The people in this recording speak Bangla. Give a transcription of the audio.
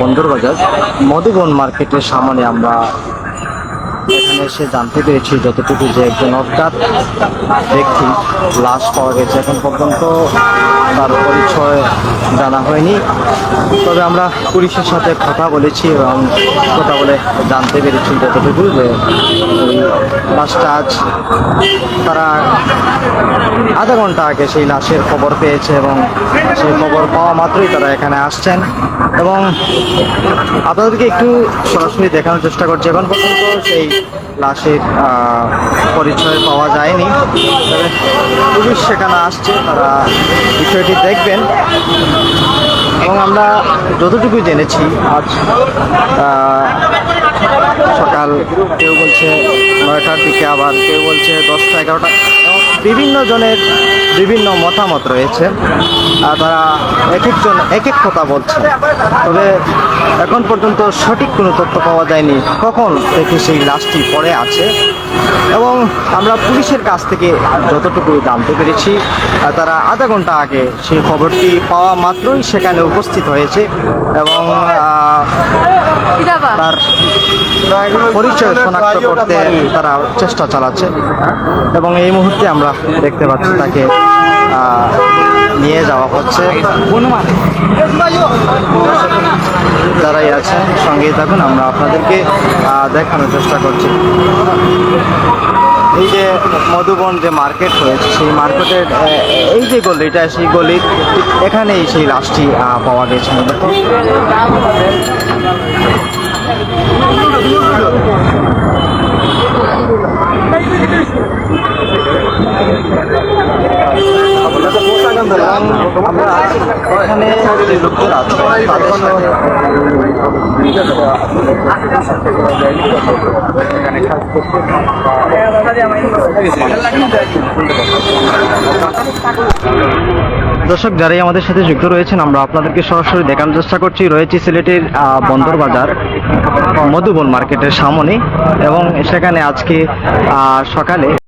বন্দরবাজার মধুবন মার্কেটের সামনে আমরা এখানে এসে জানতে পেরেছি যতটুকু যে একজন অজ্ঞাত ব্যক্তি লাশ পাওয়া গেছে। এখন পর্যন্ত তার পরিচয় জানা হয়নি। তবে আমরা পুলিশের সাথে কথা বলেছি এবং বলে জানতে পেরেছি যতটুকু যে লাশটা আজ তারা আধা ঘণ্টা আগে সেই লাশের খবর পেয়েছে এবং সেই খবর পাওয়া মাত্রই তারা এখানে আসছেন। এবং আপনাদেরকে একটু সরাসরি দেখানোর চেষ্টা করছি। এখন পর্যন্ত সেই লাশের পরিচয় পাওয়া যায়নি। তবে পুলিশ সেখানে আসছে, তারা বিষয়টি দেখবেন। এবং আমরা যতটুকু জেনেছি, আজ সকাল কেউ বলছে নয়টার দিকে, আবার কেউ বলছে দশটা, এগারোটা বিভিন্ন জনের বিভিন্ন মতামত রয়েছে। আর তারা এক একজন এক এক কথা বলছে। তবে এখন পর্যন্ত সঠিক কোনো তথ্য পাওয়া যায়নি। কখন থেকে সেই লাশটি পড়ে আছে। এবং আমরা পুলিশের কাছ থেকে যতটুকু জানতে পেরেছি তারা আধা ঘণ্টা আগে সেই খবরটি পাওয়া মাত্রই সেখানে উপস্থিত হয়েছে। এবং তার পরিচয় শনাক্ত করতে তারা চেষ্টা চালাচ্ছে। এবং এই মুহূর্তে আমরা দেখতে পাচ্ছি তাকে নিয়ে যাওয়া হচ্ছে। যারাই আছে, সঙ্গেই থাকুন, আমরা আপনাদেরকে দেখানোর চেষ্টা করছি। এই যে মধুবন যে মার্কেট রয়েছে, সেই মার্কেটের এই যে গলিটা সেই গলির এখানেই সেই লাশটি পাওয়া গেছে আমরা এখানে যে লোকজন আছে তাদের সাথে দর্শক, যারাই আমাদের সাথে যুক্ত রয়েছেন, আমরা আপনাদেরকে সরাসরি দেখানোর চেষ্টা করছি। রয়েছে সিলেটের বন্দর বাজার, মধুবন মার্কেটের সামনে এবং সেখানে আজকে সকালে